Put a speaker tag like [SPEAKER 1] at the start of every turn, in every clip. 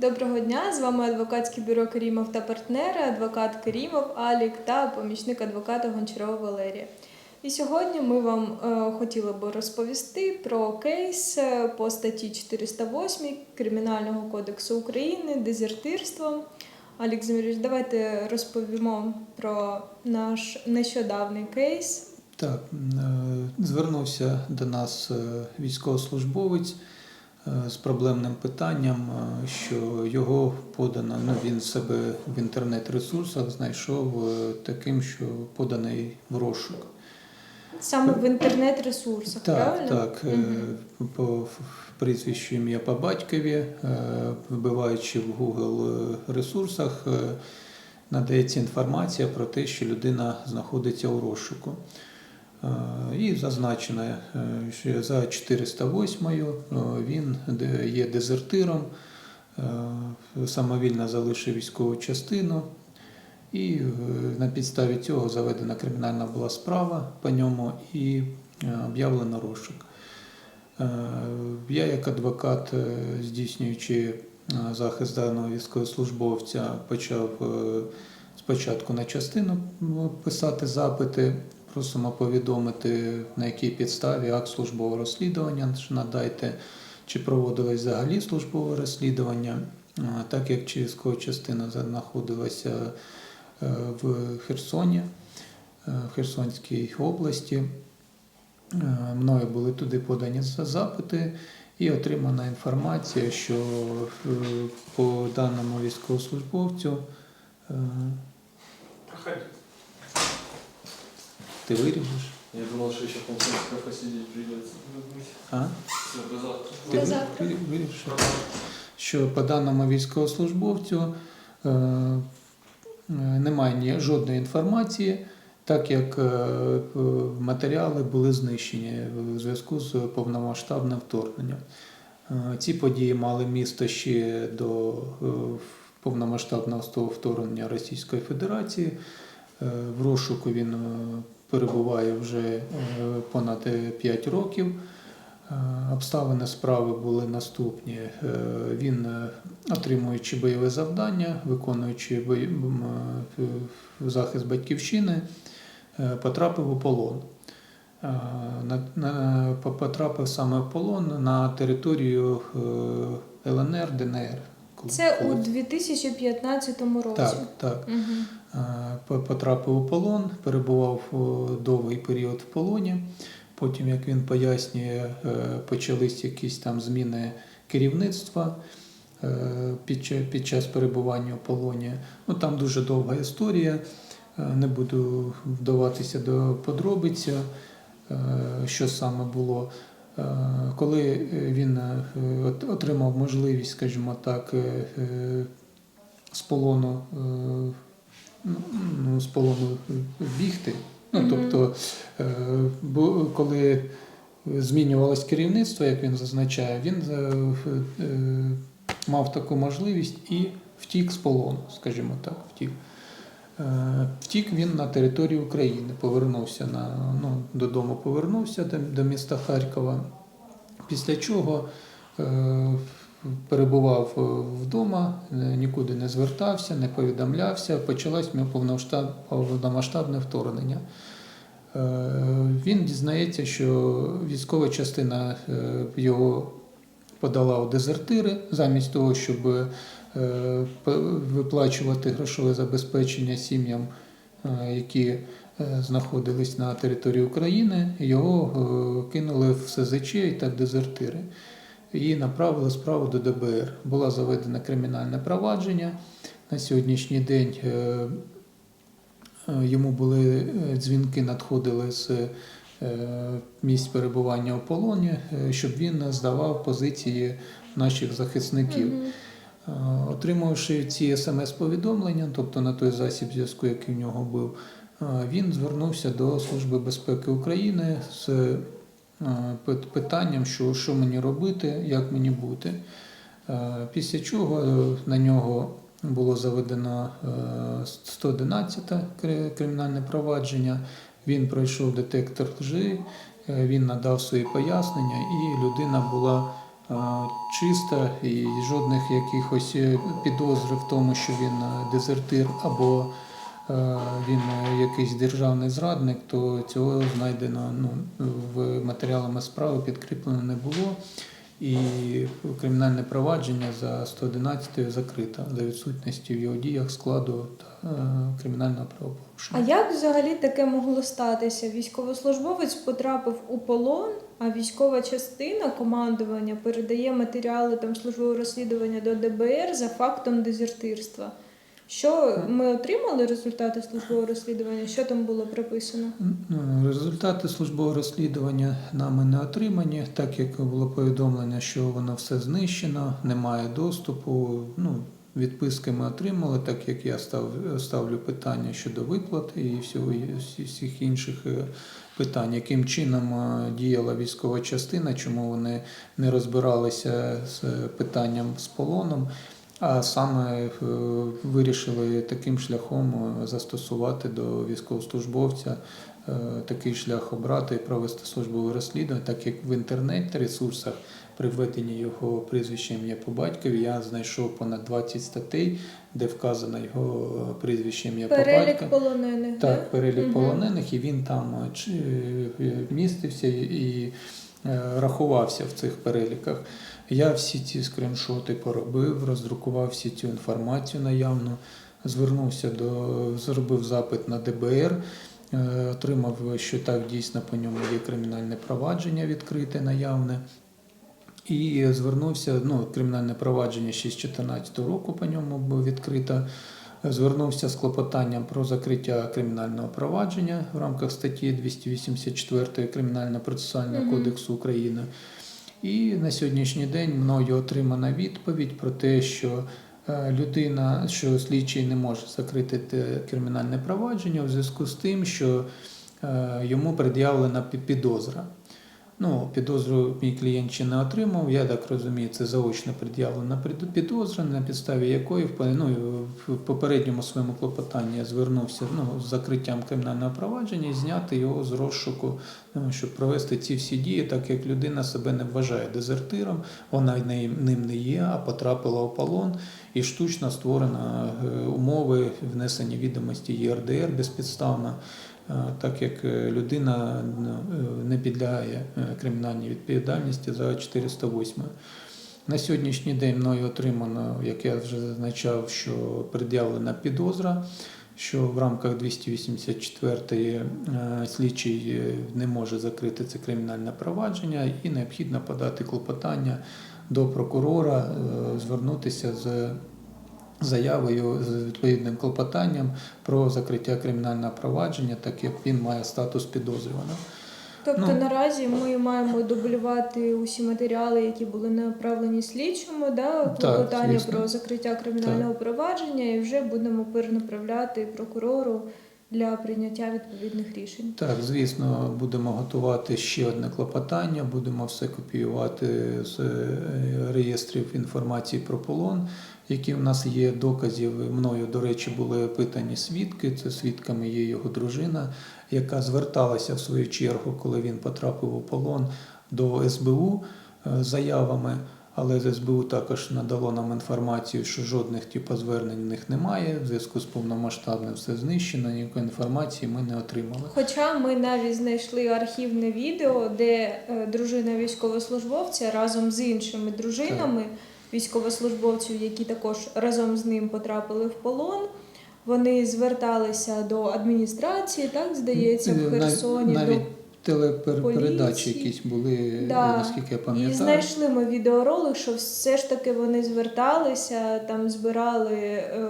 [SPEAKER 1] Доброго дня! З вами адвокатське бюро Керімов та партнери, адвокат Керімов Алік та помічник адвоката Гончарова Валерія. І сьогодні ми вам е, хотіли би розповісти про кейс е, по статті 408 Кримінального кодексу України дезертирство. Алік Замірович, давайте розповімо про наш нещодавний кейс.
[SPEAKER 2] Так, е, звернувся до нас військовослужбовець з проблемним питанням, е, що його подано, ну він себе в інтернет-ресурсах знайшов е, таким, що поданий в розшук.
[SPEAKER 1] Саме в інтернет-ресурсах,
[SPEAKER 2] Так,
[SPEAKER 1] правильно?
[SPEAKER 2] так. е,
[SPEAKER 1] Мгм.
[SPEAKER 2] По прізвищу ім'я по батькові, е, вбиваючи в Google е, ресурсах, е, надається інформація про те, що людина знаходиться у розшуку. І зазначено, е, що за 408 е, він є дезертиром, е, самовільно залишив військову частину. І на підставі цього заведена кримінальна була справа по ньому і об'явлено розшук. Я, як адвокат, здійснюючи захист даного військовослужбовця, почав спочатку на частину писати запити. Просимо повідомити, на якій підставі акт службового розслідування надайте, чи проводилось взагалі службове розслідування, так як військова частина знаходилася е, в Херсоні, е, в Херсонській області. Е, Мною були туди подані запити і отримана інформація, що по даному військовослужбовцю ти виріжеш?
[SPEAKER 3] Я думал, что еще полчаса посидеть придется.
[SPEAKER 2] А?
[SPEAKER 3] Все, до завтра.
[SPEAKER 2] Ти
[SPEAKER 1] До завтра.
[SPEAKER 2] ви- вирішиш? Що по даному військовослужбовцю е, е, немає ні, жодної інформації, так як е, е, матеріали були знищені в зв'язку з повномасштабним вторгненням. Е, Ці події мали місце ще до е, повномасштабного вторгнення Російської Федерації. Е, В розшуку він е, перебуває вже е, понад 5 років. Е, Обставини справи були наступні. Е, Він, е, отримуючи бойове завдання, виконуючи е, захист батьківщини, е, потрапив у полон. Е, Потрапив саме в полон на територію е, ЛНР, ДНР.
[SPEAKER 1] Це у 2015 році.
[SPEAKER 2] Так, так. Е, потрапив у полон, перебував довгий період в полоні. Потім, як він пояснює, е, почались якісь там зміни керівництва е, під час перебування в полоні. Ну, там дуже довга історія, е, не буду вдаватися до подробиць, е, що саме було. Е, Коли він е, отримав можливість, скажімо так, е, е, з полону е, ну, з полону бігти. Ну, тобто, е, коли змінювалось керівництво, як він зазначає, він е, е, мав таку можливість і втік з полону, скажімо так, втік. Е, Втік він на територію України, повернувся на, ну, додому, повернувся до, до міста Харкова. Після чого е, перебував е, вдома, е, нікуди не звертався, не повідомлявся. Почалось повномасштабне вторгнення. Е, Він дізнається, що військова частина його подала у дезертири замість того, щоб виплачувати грошове забезпечення сім'ям, е, які е, знаходились на території України, його е, кинули в СЗЧ і так дезертири. І направили справу до ДБР. Була заведена кримінальне провадження. На сьогоднішній день е, е, йому були е, дзвінки, надходили з е, місць перебування у полоні, е, щоб він здавав позиції наших захисників. Е, Отримавши ці смс-повідомлення, тобто на той засіб зв'язку, який в нього був, е, він звернувся до Служби безпеки України з е, питанням, що, що мені робити, як мені бути. Після чого на нього було заведено е, 111 кри- кримінальне провадження. Він пройшов детектор лжи, він надав свої пояснення, і людина була чиста і жодних якихось е, підозр в тому, що він е, дезертир або е, він е, якийсь державний зрадник, то цього знайдено ну, в матеріалами справи підкріплено не було. І кримінальне провадження за 111 закрито за відсутністю в його діях складу та е, кримінального
[SPEAKER 1] А як взагалі таке могло статися? Військовослужбовець потрапив у полон, а військова частина командування передає матеріали там службового розслідування до ДБР за фактом дезертирства. Що ми отримали результати службового розслідування? Що там було прописано?
[SPEAKER 2] Ну, Результати службового розслідування нами не отримані, так як було повідомлено, що воно все знищено, немає доступу. Ну, відписки ми отримали, так як я став, ставлю питання щодо виплати і всього всіх інших е, питань, яким чином е, діяла військова частина, чому вони не розбиралися з питанням з полоном. А саме е, вирішили таким шляхом е, застосувати до військовослужбовця такий шлях обрати і провести службове розслідування, так як в інтернет-ресурсах при введенні його прізвища ім'я по батькові я знайшов понад 20 статей, де вказано його е, прізвище ім'я по
[SPEAKER 1] Перелік
[SPEAKER 2] батькові.
[SPEAKER 1] полонених. да?
[SPEAKER 2] Так, перелік
[SPEAKER 1] Мгм.
[SPEAKER 2] полонених, і він там е, чи- е, містився і рахувався в цих переліках. Я всі ці скріншоти поробив, роздрукував всі цю інформацію наявну, звернувся до, зробив запит на ДБР, отримав, що так дійсно по ньому є кримінальне провадження відкрите наявне. І звернувся, ну, кримінальне провадження ще з 2014 року по ньому було відкрито. Звернувся з клопотанням про закриття кримінального провадження в рамках статті 284 Кримінального процесуального
[SPEAKER 1] Мгм.
[SPEAKER 2] кодексу України. І на сьогоднішній день мною отримана відповідь про те, що е, людина, що слідчий не може закрити кримінальне провадження у зв'язку з тим, що е, йому пред'явлена підозра. Ну, підозру мій клієнт ще не отримав. Я так розумію, це заочно пред'явлена пред- підозра, на підставі якої ну, в попередньому своєму клопотанні я звернувся ну, з закриттям кримінального провадження і зняти його з розшуку, ну, щоб провести ці всі дії, так як людина себе не вважає дезертиром, вона ним не є, а потрапила у полон і штучно створено е, умови внесення відомості ЄРДР безпідставно. Так як е, людина ну, е, не підлягає е, кримінальній відповідальності за 408. На сьогоднішній день мною отримано, як я вже зазначав, що пред'явлена підозра, що в рамках 284 е, слідчий не може закрити це кримінальне провадження і необхідно подати клопотання до прокурора, звернутися з заявою з відповідним клопотанням про закриття кримінального провадження, так як він має статус підозрюваного.
[SPEAKER 1] Тобто
[SPEAKER 2] Ну.
[SPEAKER 1] наразі ми маємо дублювати усі матеріали, які були направлені слідчому, да, клопотання
[SPEAKER 2] звісно.
[SPEAKER 1] про закриття кримінального провадження, і вже будемо перенаправляти прокурору для прийняття відповідних рішень.
[SPEAKER 2] Так, звісно, будемо готувати ще одне клопотання, будемо все копіювати з е, реєстрів інформації про полон, які в нас є доказів. Мною, до речі, були опитані свідки. Це свідками є його дружина, яка зверталася в свою чергу, коли він потрапив у полон до СБУ е, заявами. Але з СБУ також надало нам інформацію, що жодних типу звернень в них немає. В зв'язку з повномасштабним все знищено, ніякої інформації ми не отримали.
[SPEAKER 1] Хоча ми навіть знайшли архівне відео, де е, дружина військовослужбовця разом з іншими дружинами військовослужбовців, які також разом з ним потрапили в полон. Вони зверталися до адміністрації, так здається, в Херсоні.
[SPEAKER 2] Навіть телепередачі якісь були,
[SPEAKER 1] Да.
[SPEAKER 2] наскільки я
[SPEAKER 1] до... І знайшли ми відеоролик, що все ж таки вони зверталися, там збирали е,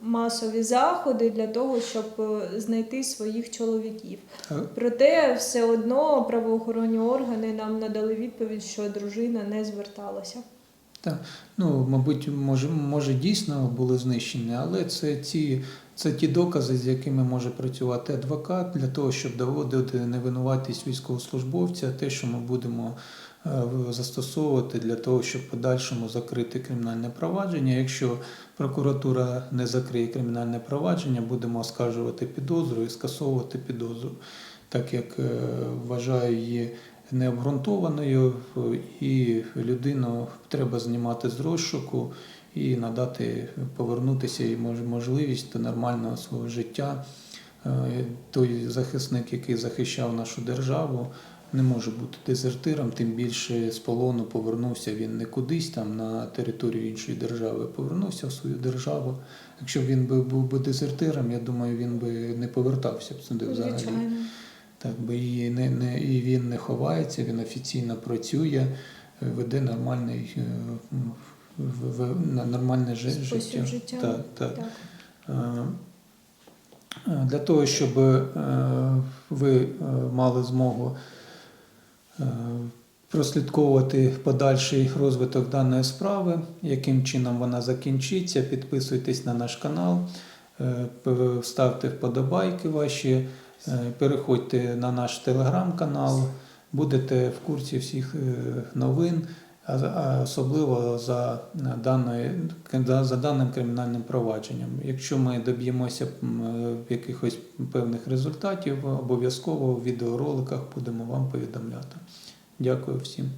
[SPEAKER 1] масові заходи для того, щоб е, знайти своїх чоловіків.
[SPEAKER 2] Е,
[SPEAKER 1] Проте все одно правоохоронні органи нам надали відповідь, що дружина не зверталася.
[SPEAKER 2] Ну, мабуть, може, може дійсно були знищені, але це ті, це ті докази, з якими може працювати адвокат для того, щоб доводити невинуватість військовослужбовця, те, що ми будемо е, застосовувати для того, щоб в подальшому закрити кримінальне провадження. Якщо прокуратура не закриє кримінальне провадження, будемо оскаржувати підозру і скасовувати підозру, так як е, вважаю її необґрунтованою, і людину треба знімати з розшуку і надати повернутися і мож- можливість до нормального свого життя. Е, Той захисник, який захищав нашу державу, не може бути дезертиром, тим більше з полону повернувся він не кудись там на територію іншої держави, повернувся в свою державу. Якщо б він був би дезертиром, я думаю, він би не повертався б сюди взагалі. Так би і не, не і він не ховається, він офіційно працює, веде нормальний е, в- в- нормальне життя.
[SPEAKER 1] життя.
[SPEAKER 2] Так, так.
[SPEAKER 1] Так.
[SPEAKER 2] Е, е, Для того, щоб ви мали змогу прослідковувати подальший розвиток даної справи, яким чином вона закінчиться, підписуйтесь на наш канал, ставте вподобайки ваші, переходьте на наш телеграм-канал, будете в курсі всіх е, новин, особливо за, даною, за даним кримінальним провадженням. Якщо ми доб'ємося е, якихось певних результатів, обов'язково в відеороликах будемо вам повідомляти. Дякую всім.